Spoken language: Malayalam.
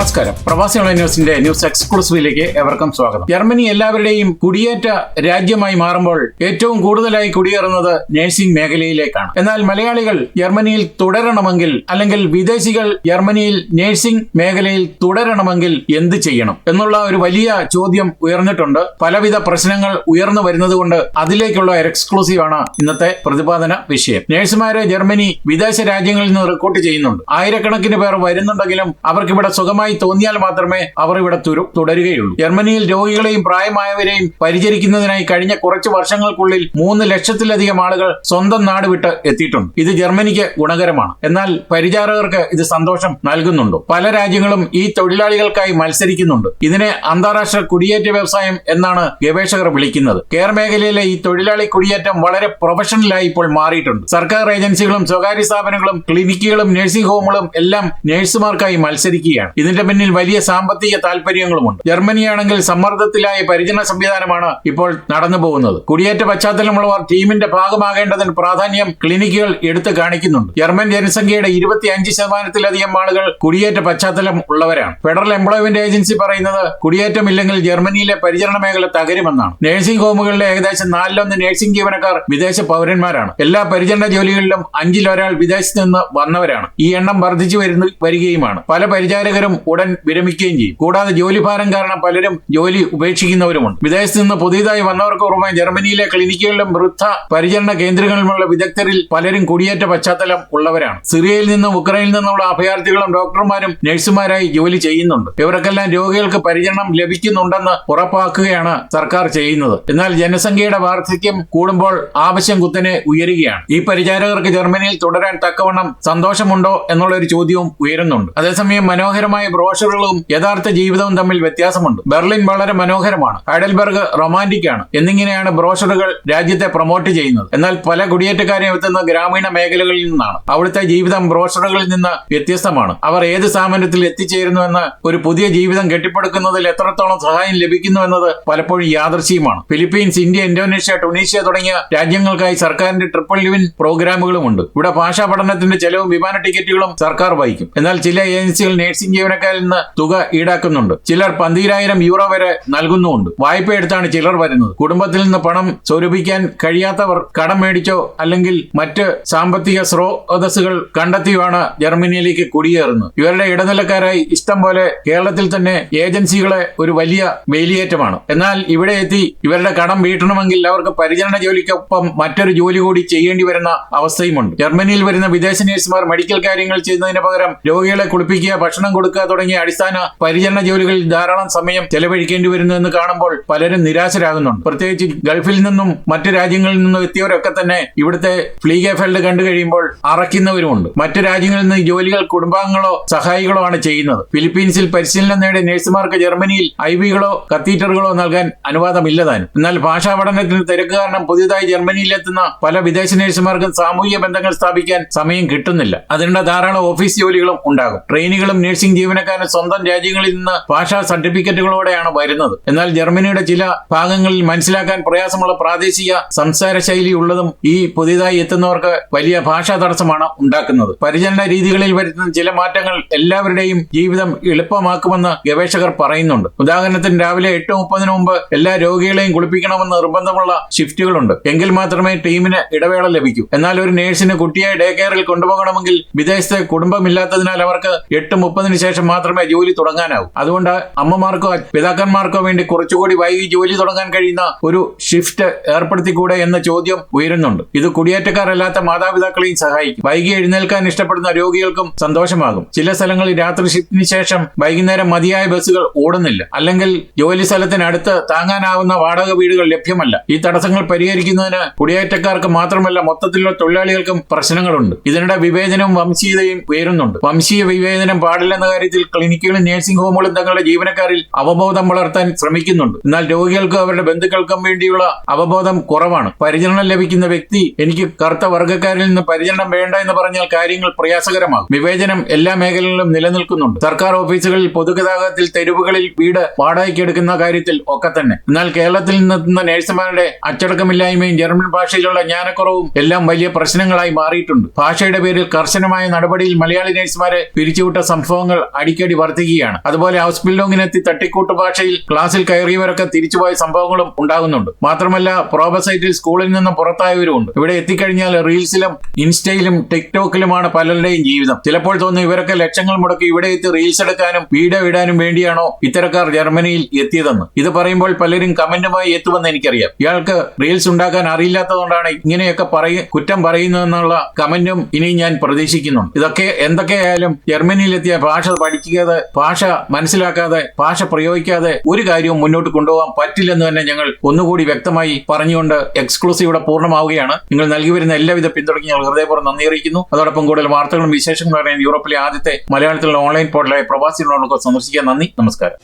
നമസ്കാരം. പ്രവാസി ഓൺലൈൻ ന്യൂസിന്റെ ന്യൂസ് എക്സ്ക്ലൂസീവിലേക്ക് എവർക്കും സ്വാഗതം. ജർമ്മനി എല്ലാവരുടെയും കുടിയേറ്റ രാജ്യമായി മാറുമ്പോൾ ഏറ്റവും കൂടുതലായി കുടിയേറുന്നത് നഴ്സിംഗ് മേഖലയിലേക്കാണ്. എന്നാൽ മലയാളികൾ ജർമ്മനിയിൽ തുടരണമെങ്കിൽ അല്ലെങ്കിൽ വിദേശികൾ ജർമ്മനിയിൽ നഴ്സിംഗ് മേഖലയിൽ തുടരണമെങ്കിൽ എന്ത് ചെയ്യണം? എന്നുള്ള ഒരു വലിയ ചോദ്യം ഉയർന്നിട്ടുണ്ട്. പലവിധ പ്രശ്നങ്ങൾ ഉയർന്നു വരുന്നതുകൊണ്ട് അതിലേക്കുള്ള എക്സ്ക്ലൂസീവ് ആണ് ഇന്നത്തെ പ്രതിപാദന വിഷയം. നഴ്സുമാരെ ജർമ്മനി വിദേശ രാജ്യങ്ങളിൽ നിന്ന് റിക്രൂട്ട് ചെയ്യുന്നുണ്ട്. ആയിരക്കണക്കിന് പേർ വരുന്നുണ്ടെങ്കിലും അവർക്ക് ഇവിടെ സുഖമായി തോന്നിയാൽ മാത്രമേ അവർ ഇവിടെ തുടരുകയുള്ളൂ. ജർമ്മനിയിൽ രോഗികളെയും പ്രായമായവരെയും പരിചരിക്കുന്നതിനായി കഴിഞ്ഞ കുറച്ച് വർഷങ്ങൾക്കുള്ളിൽ മൂന്ന് ലക്ഷത്തിലധികം ആളുകൾ സ്വന്തം നാട് വിട്ട് എത്തിയിട്ടുണ്ട്. ഇത് ജർമ്മനിക്ക് ഗുണകരമാണ്. എന്നാൽ പരിചാരകർക്ക് ഇത് സന്തോഷം നൽകുന്നുണ്ടോ. പല രാജ്യങ്ങളും ഈ തൊഴിലാളികൾക്കായി മത്സരിക്കുന്നുണ്ട്. ഇതിനെ അന്താരാഷ്ട്ര കുടിയേറ്റ വ്യവസായം എന്നാണ് ഗവേഷകർ വിളിക്കുന്നത്. കെയർ മേഖലയിലെ ഈ തൊഴിലാളി കുടിയേറ്റം വളരെ പ്രൊഫഷണലായി ഇപ്പോൾ മാറിയിട്ടുണ്ട്. സർക്കാർ ഏജൻസികളും സ്വകാര്യ സ്ഥാപനങ്ങളും ക്ലിനിക്കുകളും നഴ്സിംഗ് ഹോമുകളും എല്ലാം നഴ്സുമാർക്കായി മത്സരിക്കുകയാണ്. ഇതിന്റെ പിന്നിൽ വലിയ സാമ്പത്തിക താല്പര്യങ്ങളുമുണ്ട്. ജർമ്മനിയാണെങ്കിൽ സമ്മർദ്ദത്തിലായ പരിചരണ സംവിധാനമാണ് ഇപ്പോൾ നടന്നു പോകുന്നത്. കുടിയേറ്റ പശ്ചാത്തലമുള്ളവർ ടീമിന്റെ ഭാഗമാകേണ്ടതിന് പ്രാധാന്യം ക്ലിനിക്കുകൾ എടുത്തു കാണിക്കുന്നുണ്ട്. ജർമ്മൻ ജനസംഖ്യയുടെ ഇരുപത്തിയഞ്ച് ശതമാനത്തിലധികം ആളുകൾ കുടിയേറ്റ പശ്ചാത്തലം ഉള്ളവരാണ്. ഫെഡറൽ എംപ്ലോയ്മെന്റ് ഏജൻസി പറയുന്നത് കുടിയേറ്റമില്ലെങ്കിൽ ജർമ്മനിയിലെ പരിചരണ മേഖല തകരുമെന്നാണ്. നഴ്സിംഗ് ഹോമുകളിലെ ഏകദേശം നാലിലൊന്ന് നഴ്സിംഗ് ജീവനക്കാർ വിദേശ പൗരന്മാരാണ്. എല്ലാ പരിചരണ ജോലികളിലും അഞ്ചിലൊരാൾ വിദേശത്ത് നിന്ന് വന്നവരാണ്. ഈ എണ്ണം വർദ്ധിച്ചു വരുന്ന വരികയുമാണ്. പല പരിചാരകരും ഉടൻ വിരമിക്കുകയും ചെയ്യും. കൂടാതെ ജോലിഭാരം കാരണം പലരും ജോലി ഉപേക്ഷിക്കുന്നവരുമുണ്ട്. വിദേശത്ത് നിന്ന് പുതിയതായി വന്നവർക്ക് പുറമെ ജർമ്മനിയിലെ ക്ലിനിക്കുകളിലും വൃദ്ധ പരിചരണ കേന്ദ്രങ്ങളിലുമുള്ള വിദഗ്ധരിൽ പലരും കുടിയേറ്റ പശ്ചാത്തലം ഉള്ളവരാണ്. സിറിയയിൽ നിന്നും ഉക്രൈനിൽ നിന്നുള്ള അഭയാർത്ഥികളും ഡോക്ടർമാരും നഴ്സുമാരായി ജോലി ചെയ്യുന്നുണ്ട്. ഇവർക്കെല്ലാം രോഗികൾക്ക് പരിചരണം ലഭിക്കുന്നുണ്ടെന്ന് ഉറപ്പാക്കുകയാണ് സർക്കാർ ചെയ്യുന്നത്. എന്നാൽ ജനസംഖ്യയുടെ വാർദ്ധക്യം കൂടുമ്പോൾ ആവശ്യം കുത്തനെ ഉയരുകയാണ്. ഈ പരിചാരകർക്ക് ജർമ്മനിയിൽ തുടരാൻ തക്കവണ്ണം സന്തോഷമുണ്ടോ എന്നുള്ള ഒരു ചോദ്യവും ഉയരുന്നുണ്ട്. അതേസമയം മനോഹരമായ ബ്രോഷറുകളും യഥാർത്ഥ ജീവിതവും തമ്മിൽ വ്യത്യാസമുണ്ട്. ബെർലിൻ വളരെ മനോഹരമാണ്. ഹൈഡൽബർഗ് റൊമാന്റിക് ആണ്. എന്നിങ്ങനെയാണ് ബ്രോഷറുകൾ രാജ്യത്തെ പ്രൊമോട്ട് ചെയ്യുന്നത്. എന്നാൽ പല കുടിയേറ്റക്കാരെയും എത്തുന്ന ഗ്രാമീണ മേഖലകളിൽ നിന്നാണ്. അവിടുത്തെ ജീവിതം ബ്രോഷറുകളിൽ നിന്ന് വ്യത്യസ്തമാണ്. അവർ ഏത് സ്ഥാപനത്തിൽ എത്തിച്ചേരുന്നുവെന്ന് ഒരു പുതിയ ജീവിതം കെട്ടിപ്പടുക്കുന്നതിൽ എത്രത്തോളം സഹായം ലഭിക്കുന്നു എന്നത് പലപ്പോഴും യാദർശികമാണ് ഫിലിപ്പീൻസ് ഇന്ത്യ ഇന്തോനേഷ്യ ടുണീഷ്യ തുടങ്ങിയ രാജ്യങ്ങൾക്കായി സർക്കാരിന്റെ ട്രിപ്പിൾ ലിവിൻ പ്രോഗ്രാമുകളും ഉണ്ട് ഇവിടെ ഭാഷാ പഠനത്തിന്റെ ചെലവും വിമാന ടിക്കറ്റുകളും സർക്കാർ വഹിക്കും. എന്നാൽ ചില ഏജൻസികൾ നഴ്സിംഗ് ജീവനക്കാരിൽ നിന്ന് തുക ഈടാക്കുന്നുണ്ട്. ചിലർ പന്തിരായിരം യൂറോ വരെ നൽകുന്നുമുണ്ട്. വായ്പ എടുത്താണ് ചിലർ വരുന്നത്. കുടുംബത്തിൽ നിന്ന് പണം സ്വരൂപിക്കാൻ കഴിയാത്തവർ കടം മേടിച്ചോ അല്ലെങ്കിൽ മറ്റ് സാമ്പത്തിക സ്രോതസ്സുകൾ കണ്ടെത്തിയുമാണ് ജർമ്മനിയിലേക്ക് കുടിയേറുന്നത്. ഇവരുടെ ഇടനിലക്കാരായി ഇഷ്ടം പോലെ കേരളത്തിൽ തന്നെ ഏജൻസികളെ ഒരു വലിയ വേലിയേറ്റമാണ്. എന്നാൽ ഇവിടെ എത്തി ഇവരുടെ കടം വീട്ടണമെങ്കിൽ അവർക്ക് പരിചരണ ജോലിക്കൊപ്പം മറ്റൊരു ജോലി കൂടി ചെയ്യേണ്ടി വരുന്ന അവസ്ഥയുമുണ്ട്. ജർമ്മനിയിൽ വരുന്ന വിദേശ നഴ്സുമാർ മെഡിക്കൽ കാര്യങ്ങൾ ചെയ്യുന്നതിന് പകരം രോഗികളെ കുളിപ്പിക്കുക ഭക്ഷണം കൊടുക്കുക തുടങ്ങിയ അടിസ്ഥാന പരിചരണ ജോലികളിൽ ധാരാളം സമയം ചെലവഴിക്കേണ്ടി വരുന്നു എന്ന് കാണുമ്പോൾ പലരും നിരാശരാകുന്നുണ്ട്. പ്രത്യേകിച്ച് ഗൾഫിൽ നിന്നും മറ്റു രാജ്യങ്ങളിൽ നിന്നും എത്തിയവരൊക്കെ തന്നെ ഇവിടുത്തെ ഫ്ലീഗെ ഫെൽഡ് കണ്ടു കഴിയുമ്പോൾ അറയ്ക്കുന്നവരുമുണ്ട് മറ്റു രാജ്യങ്ങളിൽ നിന്ന് ജോലികൾ കുടുംബാംഗങ്ങളോ സഹായികളോ ആണ് ചെയ്യുന്നത്. ഫിലിപ്പീൻസിൽ പരിശീലനം നേടിയ നഴ്സുമാർക്ക് ജർമ്മനിയിൽ ഐ വികളോ കത്തീറ്ററുകളോ നൽകാൻ അനുവാദമില്ലതാനും എന്നാൽ ഭാഷാ പഠനത്തിന് തിരക്ക് കാരണം പുതിയതായി ജർമ്മനിയിലെത്തുന്ന പല വിദേശ നഴ്സുമാർക്കും സാമൂഹിക ബന്ധങ്ങൾ സ്ഥാപിക്കാൻ സമയം കിട്ടുന്നില്ല. അതിനുള്ള ധാരാളം ഓഫീസ് ജോലികളും ഉണ്ടാകും. ട്രെയിനുകളും നഴ്സിംഗ് ജീവനക്കാരും സ്വന്തം രാജ്യങ്ങളിൽ നിന്ന് ഭാഷാ സർട്ടിഫിക്കറ്റുകളോടെയാണ് വരുന്നത്. എന്നാൽ ജർമ്മനിയുടെ ചില ഭാഗങ്ങളിൽ മനസ്സിലാക്കാൻ പ്രയാസമുള്ള പ്രാദേശിക സംസാര ശൈലി ഉള്ളതും ഈ പുതിയതായി എത്തുന്നവർക്ക് വലിയ ഭാഷാ തടസ്സമാണ് ഉണ്ടാക്കുന്നത്. പരിചരണ രീതികളിൽ വരുന്ന ചില മാറ്റങ്ങൾ എല്ലാവരുടെയും ജീവിതം എളുപ്പമാക്കുമെന്ന് ഗവേഷകർ പറയുന്നുണ്ട്. ഉദാഹരണത്തിന് രാവിലെ എട്ട് മുപ്പതിന് മുമ്പ് എല്ലാ രോഗികളെയും കുളിപ്പിക്കണമെന്ന് നിർബന്ധമുള്ള ഷിഫ്റ്റുകളുണ്ട്. എങ്കിൽ മാത്രമേ ടീമിന് ഇടവേള ലഭിക്കൂ. എന്നാൽ ഒരു നേഴ്സിന് കുട്ടിയെ ഡേ കെയറിൽ കൊണ്ടുപോകണമെങ്കിൽ വിദേശത്തെ കുടുംബമില്ലാത്തതിനാൽ അവർക്ക് എട്ട് മുപ്പതിന് ശേഷം മാത്രമേ ജോലി തുടങ്ങാനാവൂ. അതുകൊണ്ട് അമ്മമാർക്കോ പിതാക്കന്മാർക്കോ വേണ്ടി കുറച്ചുകൂടി വൈകി ജോലി തുടങ്ങാൻ കഴിയുന്ന ഒരു ഷിഫ്റ്റ് ഏർപ്പെടുത്തിക്കൂടെ എന്ന ചോദ്യം ഉയരുന്നുണ്ട്. ഇത് കുടിയേറ്റക്കാരല്ലാത്ത മാതാപിതാക്കളെയും സഹായിക്കും. വൈകി എഴുന്നേൽക്കാൻ ഇഷ്ടപ്പെടുന്ന രോഗികൾക്കും സന്തോഷമാകും. ചില സ്ഥലങ്ങളിൽ രാത്രി ഷിഫ്റ്റിന് ശേഷം വൈകുന്നേരം മതിയായ ബസ്സുകൾ ഓടുന്നില്ല. അല്ലെങ്കിൽ ജോലി സ്ഥലത്തിനടുത്ത് താങ്ങാനാവുന്ന വാടക വീടുകൾ ലഭ്യമല്ല. ഈ തടസ്സങ്ങൾ പരിഹരിക്കുന്നതിന് കുടിയേറ്റക്കാർക്ക് മാത്രമല്ല മൊത്തത്തിലുള്ള തൊഴിലാളികൾക്കും പ്രശ്നങ്ങളുണ്ട്. ഇതിനിടെ വിവേചനവും വംശീയതയും ഉയരുന്നുണ്ട്. വംശീയ വിവേചനം പാടില്ലെന്ന കാര്യത്തിൽ ക്ലിനിക്കുകളും നഴ്സിംഗ് ഹോമുകളും തങ്ങളുടെ ജീവനക്കാരിൽ അവബോധം വളർത്താൻ ശ്രമിക്കുന്നുണ്ട്. എന്നാൽ രോഗികൾക്കും അവരുടെ ബന്ധുക്കൾക്കും വേണ്ടിയുള്ള അവബോധം കുറവാണ്. പരിചരണം ലഭിക്കുന്ന വ്യക്തി എനിക്ക് കറുത്ത വർഗക്കാരിൽ നിന്ന് പരിചരണം വേണ്ട എന്ന് പറഞ്ഞാൽ കാര്യങ്ങൾ പ്രയാസകരമാകും. വിവേചനം എല്ലാ മേഖലകളിലും നിലനിൽക്കുന്നുണ്ട്. സർക്കാർ ഓഫീസുകളിൽ പൊതുഗതാഗതത്തിൽ തെരുവുകളിൽ വീട് വാടകയ്ക്ക് എടുക്കുന്ന കാര്യത്തിൽ ഒക്കെ തന്നെ. എന്നാൽ കേരളത്തിൽ നിന്നെത്തുന്ന നഴ്സുമാരുടെ അച്ചടക്കമില്ലായ്മയും ജർമ്മൻ ഭാഷയിലുള്ള ജ്ഞാനക്കുറവും എല്ലാം വലിയ പ്രശ്നങ്ങളായി മാറിയിട്ടുണ്ട്. ഭാഷയുടെ പേരിൽ കർശനമായ നടപടിയിൽ മലയാളി നഴ്സുമാരെ പിരിച്ചുവിട്ട സംഭവങ്ങൾ അടിക്കടി വർദ്ധിക്കുകയാണ് അതുപോലെ ഹൗസ് ബിൽഡിങ്ങിനെത്തി തട്ടിക്കൂട്ട് ഭാഷയിൽ ക്ലാസ്സിൽ കയറിയവരൊക്കെ തിരിച്ചുപോയ സംഭവങ്ങളും ഉണ്ടാകുന്നുണ്ട്. മാത്രമല്ല പ്രോബസൈറ്റിൽ സ്കൂളിൽ നിന്ന് പുറത്തായവരുമുണ്ട്. ഇവിടെ എത്തിക്കഴിഞ്ഞാൽ റീൽസിലും ഇൻസ്റ്റയിലും ടിക്ടോക്കിലുമാണ് പലരുടെയും ജീവിതം. ചിലപ്പോൾ തോന്നുന്നു ഇവരൊക്കെ ലക്ഷങ്ങൾ മുടക്കി ഇവിടെ എത്തി റീൽസ് എടുക്കാനും വീഡിയോ ഇടാനും വേണ്ടിയാണോ ഇത്തരക്കാർ ജർമ്മനിയിൽ എത്തിയതെന്ന്. ഇത് പറയുമ്പോൾ പലരും കമന്റുമായി എത്തുമെന്ന് എനിക്കറിയാം. ഇയാൾക്ക് റീൽസ് ഉണ്ടാക്കാൻ അറിയില്ലാത്തതുകൊണ്ടാണ് ഇങ്ങനെയൊക്കെ പറയ കുറ്റം പറയുന്നതെന്നുള്ള കമന്റും ഇനി ഞാൻ പ്രതീക്ഷിക്കുന്നുണ്ട്. ഇതൊക്കെ എന്തൊക്കെയായാലും ജർമ്മനിയിലെത്തിയ ഭാഷ പഠിക്കാതെ ഭാഷ മനസ്സിലാക്കാതെ ഭാഷ പ്രയോഗിക്കാതെ ഒരു കാര്യവും മുന്നോട്ട് കൊണ്ടുപോകാൻ പറ്റില്ലെന്ന് തന്നെ ഞങ്ങൾ ഒന്നുകൂടി വ്യക്തമായി പറഞ്ഞുകൊണ്ട് എക്സ്ക്ലൂസീവ് ഇവിടെ പൂർണമാവുകയാണ്. നിങ്ങൾ നൽകി വരുന്ന എല്ലാവിധ പിന്തുണയ്ക്ക് ഞങ്ങൾ ഹൃദയപൂർവം നന്ദി അറിയിക്കുന്നു. അതോടൊപ്പം കൂടുതൽ വാർത്തകളും വിശേഷങ്ങളും അറിയാൻ യൂറോപ്പിലെ ആദ്യത്തെ മലയാളത്തിലുള്ള ഓൺലൈൻ പോർട്ടലായ പ്രവാസികളോടൊപ്പം സന്ദർശിക്കാൻ നന്ദി. നമസ്കാരം.